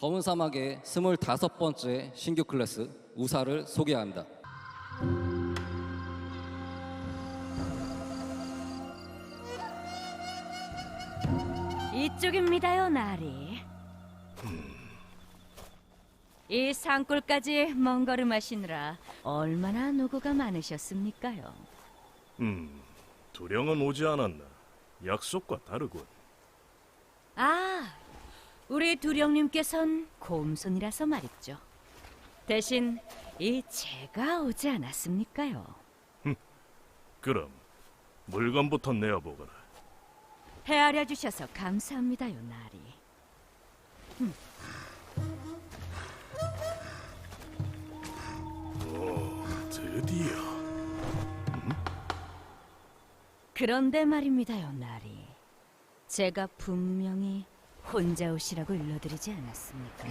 검은 사막의 스물다섯 번째 신규 클래스 우사를 소개합니다. 이쪽입니다요, 나리. 이 산골까지 먼 걸음 하시느라 얼마나 노고가 많으셨습니까요? 음, 두령은 오지 않았나? 약속과 다르군. 아, 우리 두령님께선 곰손이라서 말이죠. 대신 이 제가 오지 않았습니까요? 그럼 물건부터 내어보거라. 헤아려 주셔서 감사합니다요, 나리. 오, 드디어. 그런데 말입니다요, 나리. 제가 분명히 혼자 오시라고 일러드리지 않았습니까?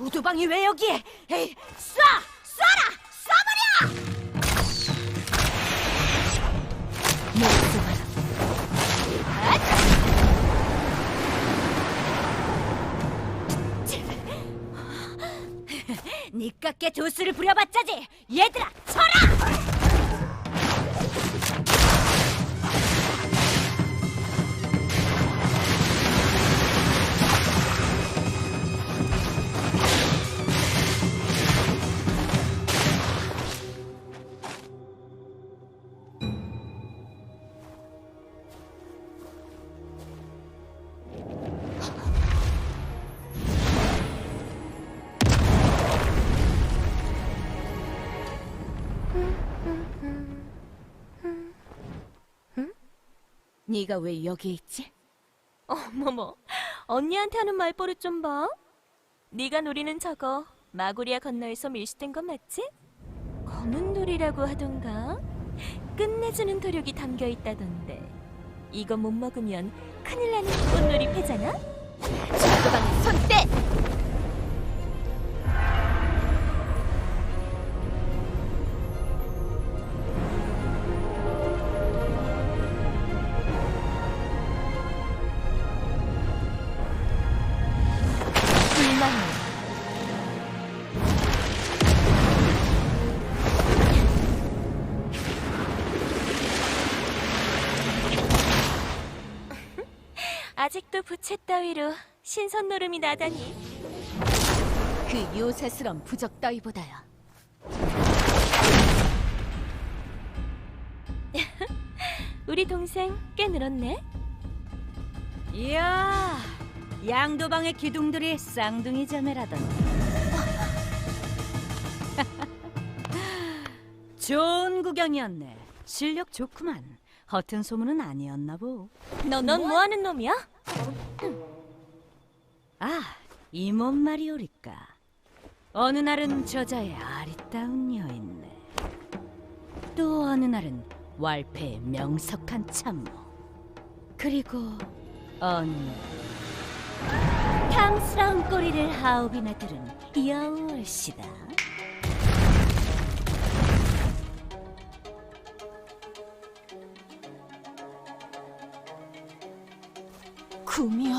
우두방이 왜 여기에? 에이, 쏴! 쏴라! 쏴버려! 목숨을 니깎게 도수를 부려봤자지! 얘들아, 쳐라! 네가 왜 여기 있지? 어머머, 언니한테 하는 말버릇 좀 봐. 네가 노리는 저거 마구리아 건너에서 밀수된 건 맞지? 검은 돌이라고 하던가? 끝내주는 도력이 담겨 있다던데. 이거 못 먹으면 큰일 나는 꽃놀이 패잖아? 저거방에 손 떼! 아직도 부채 따위로 신선 노름이 나다니. 그 요새스런 부적 따위보다야. 우리 동생 꽤 늘었네. 이야, 양도방의 기둥들이 쌍둥이 자매라더니. 좋은 구경이었네. 실력 좋구만. 허튼 소문은 아니었나 보. 너넌뭐 하는 놈이야? 아, 이 몸 말이오리까. 어느 날은 저자의 아리따운 여인네. 또 어느 날은 왈패의 명석한 참모. 그리고 어느 날 탐스러운 꼬리를 하옵이나 들은 여울시다. 구미호.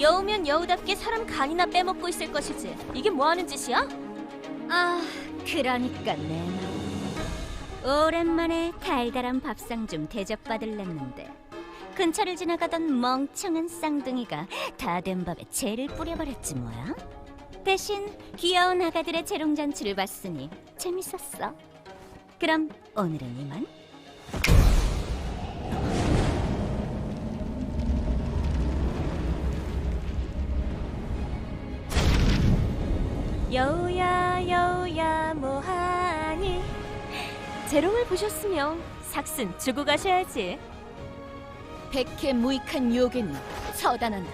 여우면 여우답게 사람 간이나 빼먹고 있을 것이지. 이게 뭐 하는 짓이야? 아, 그러니까 내 말. 오랜만에 달달한 밥상 좀 대접받을랬는데 근처를 지나가던 멍청한 쌍둥이가 다 된 밥에 재를 뿌려버렸지 뭐야. 대신 귀여운 아가들의 재롱잔치를 봤으니 재밌었어. 그럼 오늘은 이만. 여우야 여우야 뭐하니? 재롱을 보셨으면 삭슨 주고 가셔야지. 백해 무익한 유혹에는 처단한다.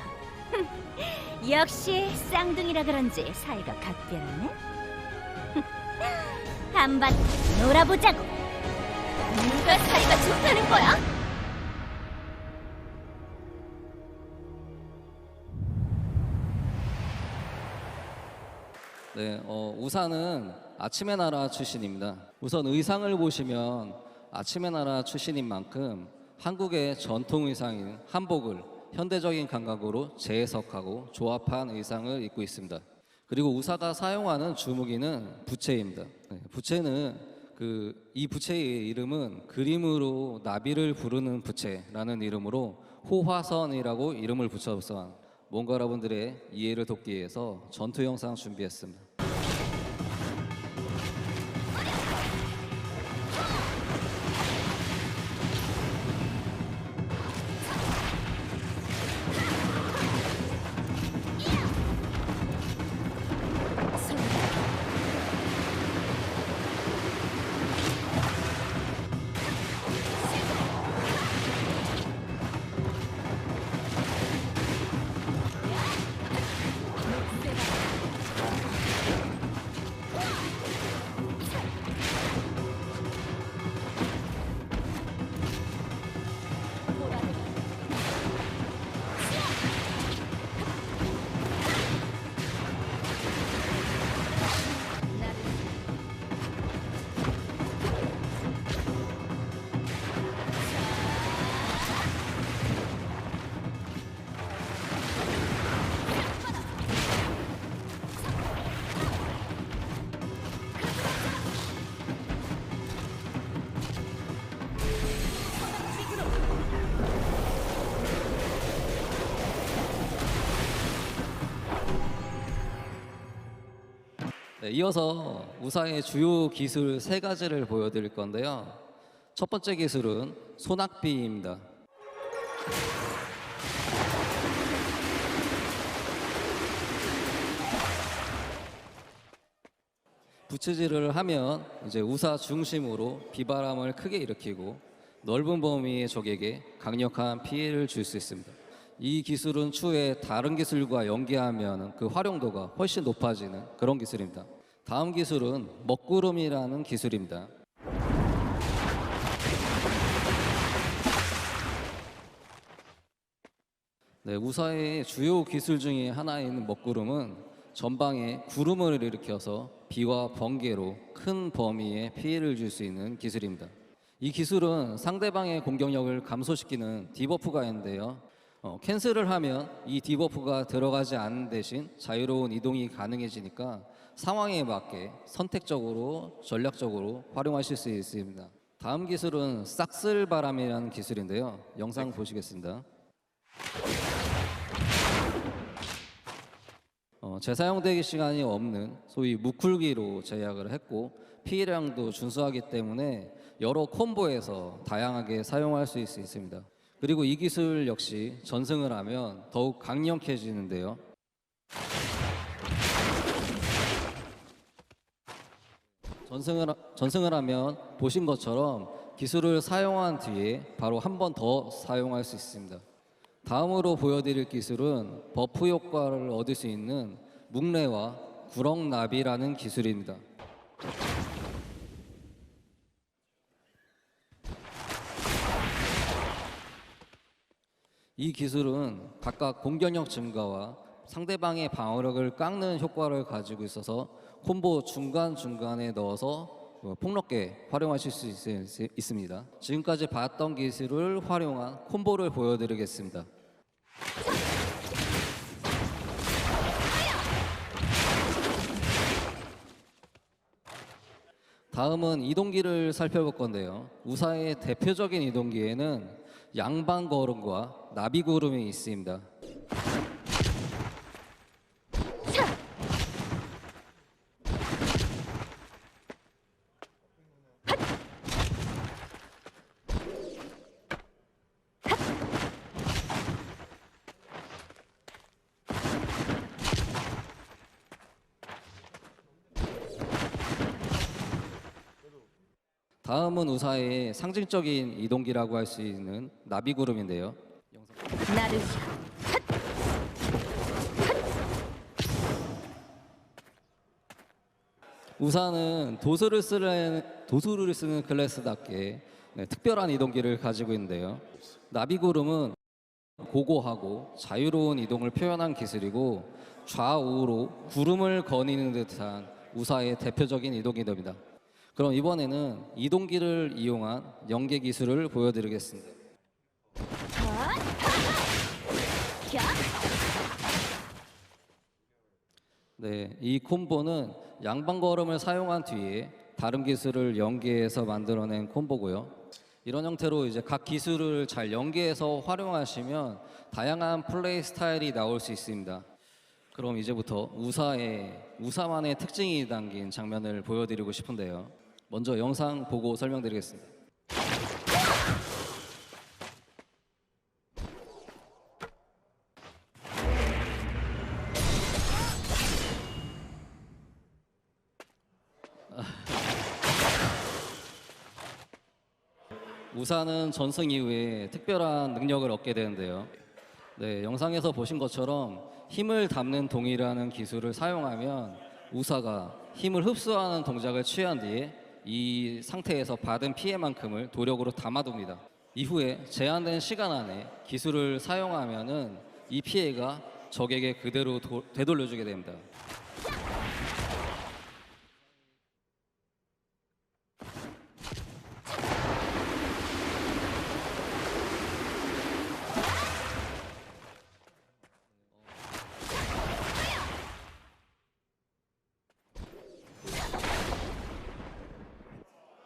역시 쌍둥이라 그런지 사이가 각별하네. 한바탕 놀아보자고. 누가 사이가 좋다는 거야? 네, 어, 우사는 아침의 나라 출신입니다. 우선 의상을 보시면 아침의 나라 출신인 만큼 한국의 전통 의상인 한복을 현대적인 감각으로 재해석하고 조합한 의상을 입고 있습니다. 그리고 우사가 사용하는 주무기는 부채입니다. 네, 부채는 그 이 부채의 이름은 그림으로 나비를 부르는 부채라는 이름으로 호화선이라고 이름을 붙여서 뭔가 여러분들의 이해를 돕기 위해서 전투 영상 준비했습니다. 네, 이어서 우사의 주요 기술 세 가지를 보여드릴 건데요. 첫 번째 기술은 소낙비입니다. 부채질을 하면 이제 우사 중심으로 비바람을 크게 일으키고 넓은 범위의 적에게 강력한 피해를 줄 수 있습니다. 이 기술은 추후에 다른 기술과 연계하면 그 활용도가 훨씬 높아지는 그런 기술입니다. 다음 기술은 먹구름이라는 기술입니다. 네, 우사의 주요 기술 중에 하나인 먹구름은 전방에 구름을 일으켜서 비와 번개로 큰 범위의 피해를 줄 수 있는 기술입니다. 이 기술은 상대방의 공격력을 감소시키는 디버프가 있는데요. 어, 캔슬을 하면 이 디버프가 들어가지 않는 대신 자유로운 이동이 가능해지니까 상황에 맞게 선택적으로 전략적으로 활용하실 수 있습니다. 다음 기술은 싹쓸바람이라는 기술인데요. 영상 보시겠습니다. 어, 재사용되기 시간이 없는 소위 무쿨기로 제약을 했고 피해량도 준수하기 때문에 여러 콤보에서 다양하게 사용할 수 있- 있습니다. 그리고 이 기술 역시 전승을 하면 더욱 강력해지는데요. 전승을, 하- 전승을 하면 보신 것처럼 기술을 사용한 뒤에 바로 한 번 더 사용할 수 있습니다. 다음으로 보여드릴 기술은 버프 효과를 얻을 수 있는 묵레와 구렁나비라는 기술입니다. 이 기술은 각각 공격력 증가와 상대방의 방어력을 깎는 효과를 가지고 있어서 콤보 중간중간에 넣어서 어, 폭넓게 활용하실 수 있, 있습니다. 지금까지 봤던 기술을 활용한 콤보를 보여드리겠습니다. 다음은 이동기를 살펴볼 건데요. 우사의 대표적인 이동기에는 양방 걸음과 나비 구름이 있습니다. 다음은 우사의 상징적인 이동기라고 할 수 있는 나비구름인데요. 향 우사는 도수를 쓰는 도수를 쓰는 클래스답게 네, 특별한 이동기를 가지고 있는데요. 나비구름은 고고하고 자유로운 이동을 표현한 기술이고 좌우로 구름을 거니는 듯한 우사의 대표적인 이동기입니다. 그럼 이번에는 이동기를 이용한 연계 기술을 보여드리겠습니다. 네, 이 콤보는 양방 걸음을 사용한 뒤에 다른 기술을 연계해서 만들어낸 콤보고요. 이런 형태로 이제 각 기술을 잘 연계해서 활용하시면 다양한 플레이 스타일이 나올 수 있습니다. 그럼 이제부터 우사의 우사만의 특징이 담긴 장면을 보여드리고 싶은데요. 먼저 영상 보고 설명드리겠습니다. 우사는 전승 이후에 특별한 능력을 얻게 되는데요. 네, 영상에서 보신 것처럼 힘을 담는 동이라는 기술을 사용하면 우사가 힘을 흡수하는 동작을 취한 뒤에 이 상태에서 받은 피해만큼을 도력으로 담아둡니다. 이후에 제한된 시간 안에 기술을 사용하면은 이 피해가 적에게 그대로 도- 되돌려주게 됩니다.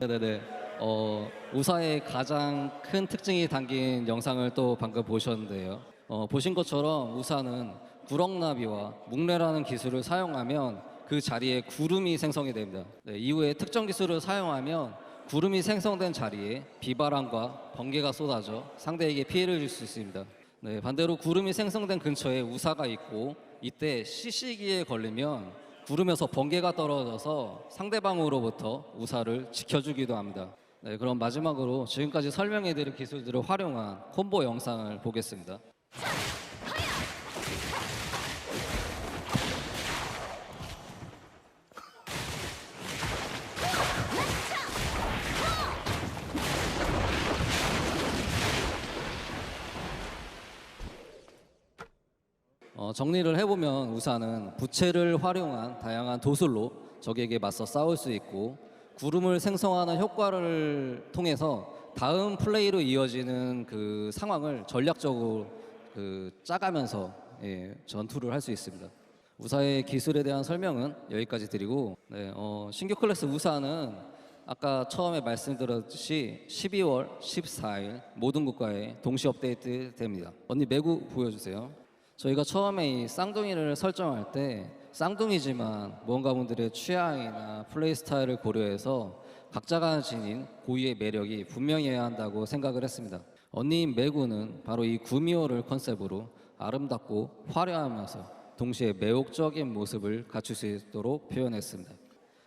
네네네. 어, 우사의 가장 큰 특징이 담긴 영상을 또 방금 보셨는데요. 어, 보신 것처럼 우사는 구렁나비와 묵레라는 기술을 사용하면 그 자리에 구름이 생성이 됩니다. 네, 이후에 특정 기술을 사용하면 구름이 생성된 자리에 비바람과 번개가 쏟아져 상대에게 피해를 줄 수 있습니다. 네, 반대로 구름이 생성된 근처에 우사가 있고 이때 시시기에 걸리면 구름에서 번개가 떨어져서 상대방으로부터 우사를 지켜주기도 합니다. 네, 그럼 마지막으로 지금까지 설명해드린 기술들을 활용한 콤보 영상을 보겠습니다. 어, 정리를 해보면 우사는 부채를 활용한 다양한 도술로 적에게 맞서 싸울 수 있고 구름을 생성하는 효과를 통해서 다음 플레이로 이어지는 그 상황을 전략적으로 그 짜가면서 예, 전투를 할 수 있습니다. 우사의 기술에 대한 설명은 여기까지 드리고 네, 어, 신규 클래스 우사는 아까 처음에 말씀드렸듯이 12월 14일 모든 국가에 동시 업데이트 됩니다. 언니 매구 보여주세요. 저희가 처음에 이 쌍둥이를 설정할 때 쌍둥이지만 무언가 분들의 취향이나 플레이 스타일을 고려해서 각자가 지닌 고유의 매력이 분명해야 한다고 생각을 했습니다. 언니인 매구는 바로 이 구미호를 컨셉으로 아름답고 화려하면서 동시에 매혹적인 모습을 갖출 수 있도록 표현했습니다.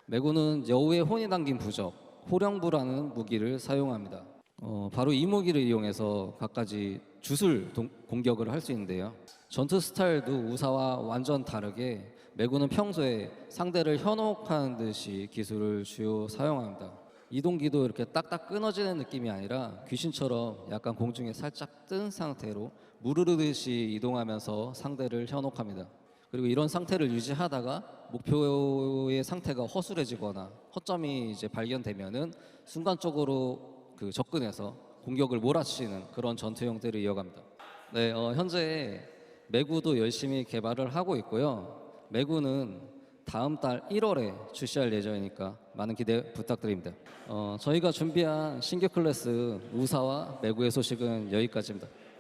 매구는 여우의 혼이 담긴 부적 호령부라는 무기를 사용합니다. 어, 바로 이 무기를 이용해서 갖가지 주술 동- 공격을 할 수 있는데요. 전투 스타일도 우사와 완전 다르게 매구는 평소에 상대를 현혹하는 듯이 기술을 주요 사용합니다. 이동기도 이렇게 딱딱 끊어지는 느낌이 아니라 귀신처럼 약간 공중에 살짝 뜬 상태로 무르르듯이 이동하면서 상대를 현혹합니다. 그리고 이런 상태를 유지하다가 목표의 상태가 허술해지거나 허점이 이제 발견되면은 순간적으로 그 접근해서 공격을 몰아치는 그런 전투 형태를 이어갑니다. 네, 어, 현재 매구도 열심히 개발을 하고 있고요. 매구는 다음 달 1월에 출시할 예정이니까 많은 기대 부탁드립니다. 어, 저희가 준비한 신규 클래스 우사와 매구의 소식은 여기까지입니다.